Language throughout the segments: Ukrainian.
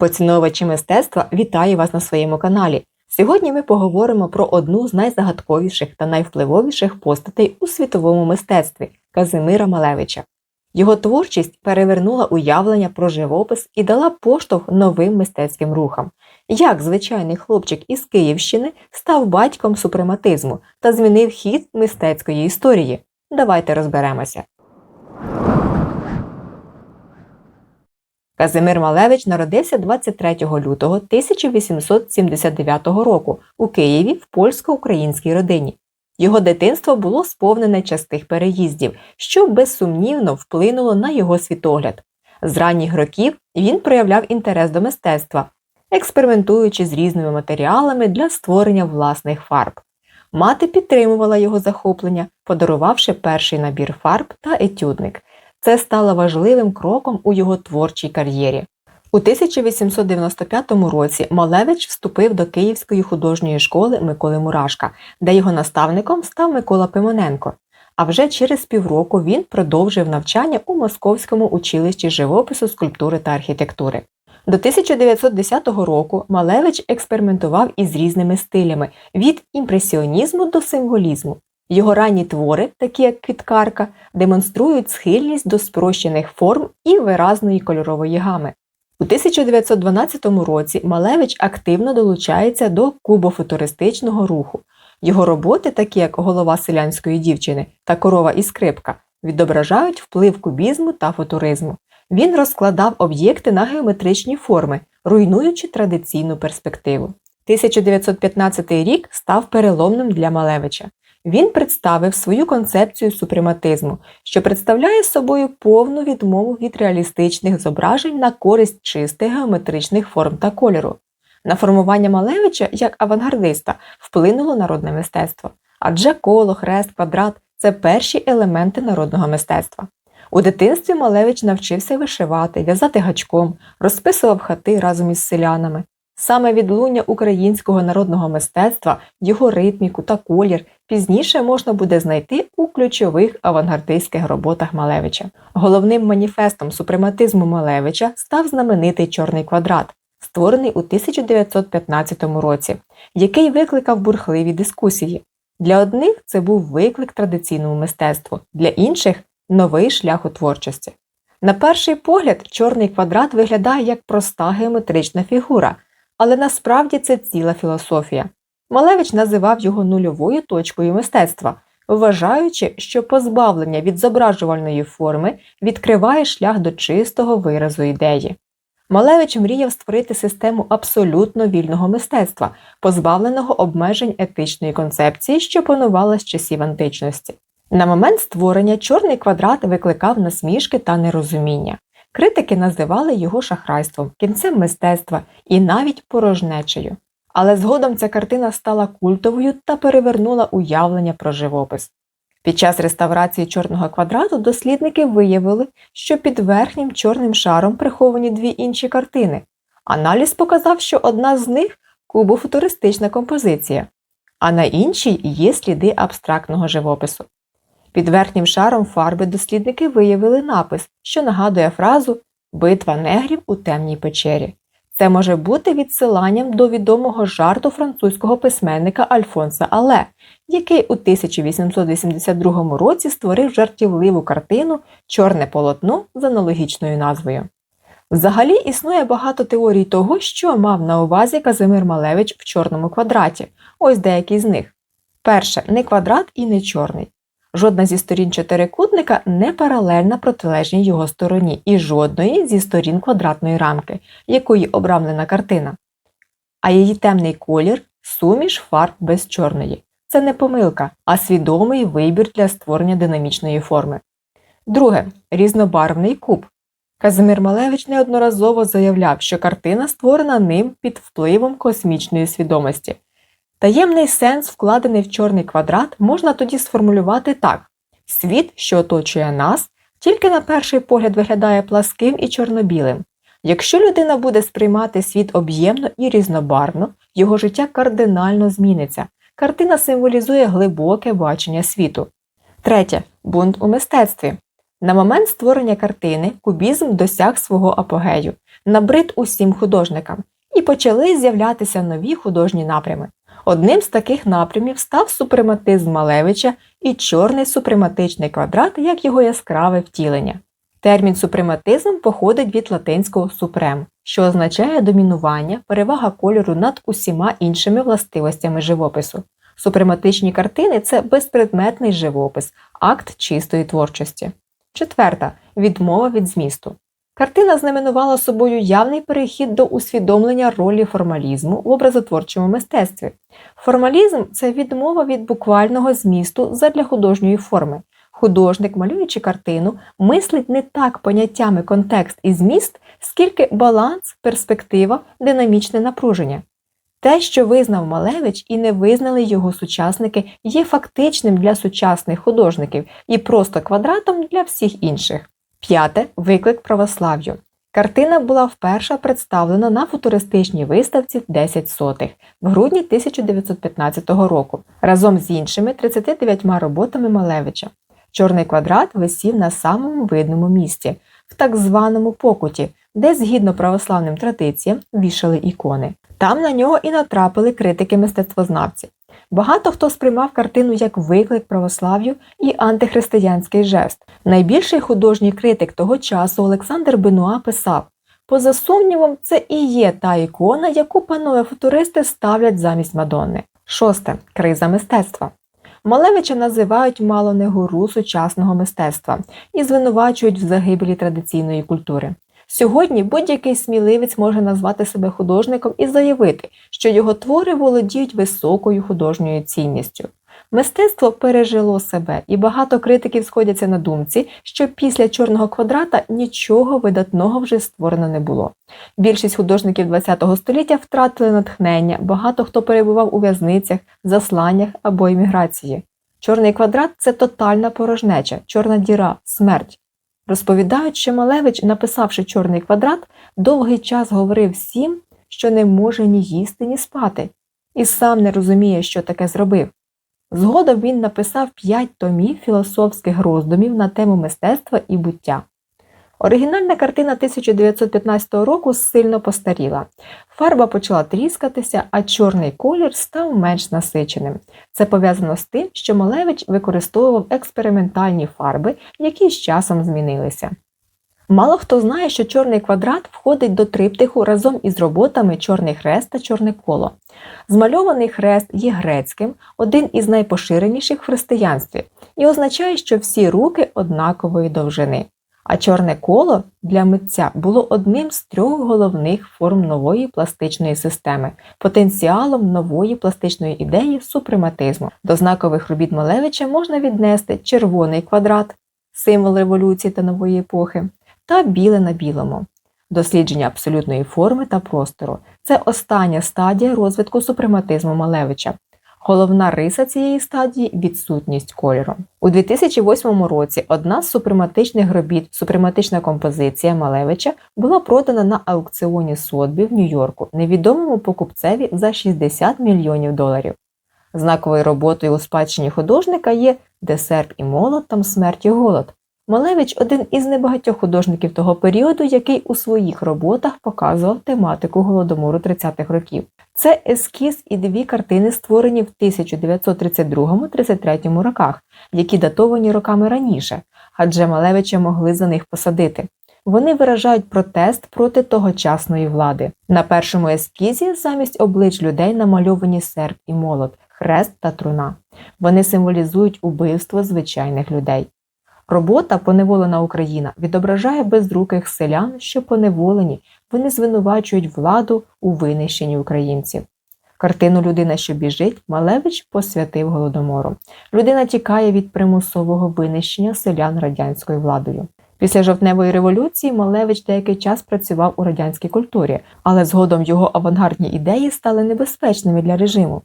Поціновувачі мистецтва вітаю вас на своєму каналі. Сьогодні ми поговоримо про одну з найзагадковіших та найвпливовіших постатей у світовому мистецтві Казимира Малевича. Його творчість перевернула уявлення про живопис і дала поштовх новим мистецьким рухам. Як звичайний хлопчик із Київщини став батьком супрематизму та змінив хід мистецької історії. Давайте розберемося. Казимир Малевич народився 23 лютого 1879 року у Києві в польсько-українській родині. Його дитинство було сповнене частих переїздів, що безсумнівно вплинуло на його світогляд. З ранніх років він проявляв інтерес до мистецтва, експериментуючи з різними матеріалами для створення власних фарб. Мати підтримувала його захоплення, подарувавши перший набір фарб та етюдник. Це стало важливим кроком у його творчій кар'єрі. У 1895 році Малевич вступив до Київської художньої школи Миколи Мурашка, де його наставником став Микола Пимоненко. А вже через півроку він продовжив навчання у Московському училищі живопису, скульптури та архітектури. До 1910 року Малевич експериментував із різними стилями від імпресіонізму до символізму. Його ранні твори, такі як квіткарка, демонструють схильність до спрощених форм і виразної кольорової гами. У 1912 році Малевич активно долучається до кубофутуристичного руху. Його роботи, такі як голова селянської дівчини та корова і скрипка, відображають вплив кубізму та футуризму. Він розкладав об'єкти на геометричні форми, руйнуючи традиційну перспективу. 1915 рік став переломним для Малевича. Він представив свою концепцію супрематизму, що представляє собою повну відмову від реалістичних зображень на користь чистих геометричних форм та кольору. На формування Малевича як авангардиста вплинуло народне мистецтво, адже коло, хрест, квадрат це перші елементи народного мистецтва. У дитинстві Малевич навчився вишивати, в'язати гачком, розписував хати разом із селянами. Саме відлуння українського народного мистецтва, його ритміку та колір пізніше можна буде знайти у ключових авангардистських роботах Малевича. Головним маніфестом супрематизму Малевича став знаменитий чорний квадрат, створений у 1915 році, який викликав бурхливі дискусії. Для одних це був виклик традиційному мистецтву, для інших новий шлях у творчості. На перший погляд, чорний квадрат виглядає як проста геометрична фігура, але насправді це ціла філософія. Малевич називав його нульовою точкою мистецтва, вважаючи, що позбавлення від зображувальної форми відкриває шлях до чистого виразу ідеї. Малевич мріяв створити систему абсолютно вільного мистецтва, позбавленого обмежень етичної концепції, що панувала з часів античності. На момент створення чорний квадрат викликав насмішки та нерозуміння. Критики називали його шахрайством, кінцем мистецтва і навіть порожнечею. Але згодом ця картина стала культовою та перевернула уявлення про живопис. Під час реставрації чорного квадрату дослідники виявили, що під верхнім чорним шаром приховані дві інші картини. Аналіз показав, що одна з них кубофутуристична композиція, а на іншій є сліди абстрактного живопису. Під верхнім шаром фарби дослідники виявили напис, що нагадує фразу Битва негрів у темній печері. Це може бути відсиланням до відомого жарту французького письменника Альфонса Але, який у 1882 році створив жартівливу картину Чорне полотно з аналогічною назвою. Взагалі існує багато теорій того, що мав на увазі Казимир Малевич в чорному квадраті. Ось деякі з них. Перше, не квадрат і не чорний. Жодна зі сторін чотирикутника не паралельна протилежній його стороні і жодної зі сторін квадратної рамки, якої обрамлена картина. А її темний колір суміш фарб без чорної. Це не помилка, а свідомий вибір для створення динамічної форми. Друге різнобарвний куб. Казимир Малевич неодноразово заявляв, що картина створена ним під впливом космічної свідомості. Таємний сенс, вкладений в чорний квадрат, можна тоді сформулювати так: світ, що оточує нас, тільки на перший погляд виглядає пласким і чорнобілим. Якщо людина буде сприймати світ об'ємно і різнобарвно, його життя кардинально зміниться. Картина символізує глибоке бачення світу. Третє бунт у мистецтві. На момент створення картини кубізм досяг свого апогею, набрид усім художникам, і почали з'являтися нові художні напрями. Одним з таких напрямів став супрематизм Малевича і чорний супрематичний квадрат як його яскраве втілення. Термін супрематизм походить від латинського супрем, що означає домінування, перевага кольору над усіма іншими властивостями живопису. Супрематичні картини це безпредметний живопис, акт чистої творчості. Четверта відмова від змісту. Картина знаменувала собою явний перехід до усвідомлення ролі формалізму в образотворчому мистецтві. Формалізм це відмова від буквального змісту задля художньої форми. Художник, малюючи картину, мислить не так поняттями контекст і зміст, скільки баланс, перспектива, динамічне напруження. Те, що визнав Малевич і не визнали його сучасники, є фактичним для сучасних художників і просто квадратом для всіх інших. П'яте виклик православ'ю. Картина була вперше представлена на футуристичній виставці 10 сотих в грудні 1915 року разом з іншими 39 роботами Малевича. Чорний квадрат висів на самому видному місці, в так званому покуті, де, згідно православним традиціям, вішали ікони. Там на нього і натрапили критики мистецтвознавці. Багато хто сприймав картину як виклик православ'ю і антихристиянський жест. Найбільший художній критик того часу Олександр Бенуа писав: поза сумнівом, це і є та ікона, яку панове футуристи ставлять замість Мадонни. Шосте криза мистецтва. Малевича називають мало не гуру сучасного мистецтва і звинувачують в загибелі традиційної культури. Сьогодні будь-який сміливець може назвати себе художником і заявити, що його твори володіють високою художньою цінністю. Мистецтво пережило себе, і багато критиків сходяться на думці, що після чорного квадрата нічого видатного вже створено не було. Більшість художників ХХ століття втратили натхнення, багато хто перебував у в'язницях, засланнях або еміграції. Чорний квадрат це тотальна порожнеча, чорна діра, смерть. Розповідають, що Малевич, написавши чорний квадрат, довгий час говорив всім, що не може ні їсти, ні спати, і сам не розуміє, що таке зробив. Згодом він написав п'ять томів філософських роздумів на тему мистецтва і буття. Оригінальна картина 1915 року сильно постаріла. Фарба почала тріскатися, а чорний колір став менш насиченим. Це пов'язано з тим, що Малевич використовував експериментальні фарби, які з часом змінилися. Мало хто знає, що чорний квадрат входить до триптиху разом із роботами Чорний хрест та Чорне коло. Змальований хрест є грецьким, один із найпоширеніших в християнстві, і означає, що всі руки однакової довжини. А чорне коло для митця було одним з трьох головних форм нової пластичної системи, потенціалом нової пластичної ідеї супрематизму. До знакових робіт Малевича можна віднести червоний квадрат, символ революції та нової епохи, та біле на білому. Дослідження абсолютної форми та простору це остання стадія розвитку супрематизму Малевича. Головна риса цієї стадії відсутність кольору. У 2008 році одна з супрематичних робіт, супрематична композиція Малевича, була продана на аукціоні Сотбі в Нью-Йорку невідомому покупцеві за 60 мільйонів доларів. Знаковою роботою у спадщині художника є Де серп і молот, там смерть і голод. Малевич один із небагатьох художників того періоду, який у своїх роботах показував тематику голодомору 30-х років. Це ескіз і дві картини, створені в 1932-33 роках, які датовані роками раніше, адже Малевича могли за них посадити. Вони виражають протест проти тогочасної влади. На першому ескізі замість облич людей намальовані серп і молот, хрест та труна. Вони символізують убивство звичайних людей. Робота Поневолена Україна відображає безруких селян, що поневолені, вони звинувачують владу у винищенні українців. Картину Людина, що біжить, Малевич посвятив голодомору. Людина тікає від примусового винищення селян радянською владою. Після жовтневої революції Малевич деякий час працював у радянській культурі, але згодом його авангардні ідеї стали небезпечними для режиму.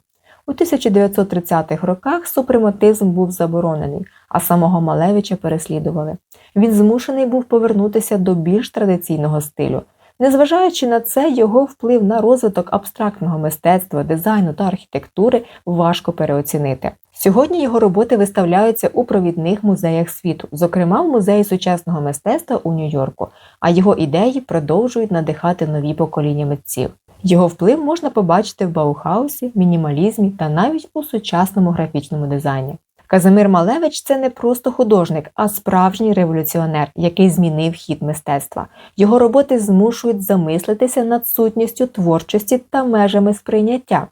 У 1930-х роках супрематизм був заборонений, а самого Малевича переслідували. Він змушений був повернутися до більш традиційного стилю. Незважаючи на це, його вплив на розвиток абстрактного мистецтва, дизайну та архітектури важко переоцінити. Сьогодні його роботи виставляються у провідних музеях світу, зокрема в музеї сучасного мистецтва у Нью-Йорку, а його ідеї продовжують надихати нові покоління митців. Його вплив можна побачити в Баухаусі, мінімалізмі та навіть у сучасному графічному дизайні. Казимир Малевич це не просто художник, а справжній революціонер, який змінив хід мистецтва. Його роботи змушують замислитися над сутністю творчості та межами сприйняття.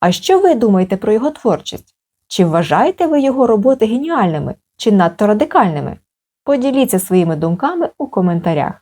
А що ви думаєте про його творчість? Чи вважаєте ви його роботи геніальними чи надто радикальними? Поділіться своїми думками у коментарях.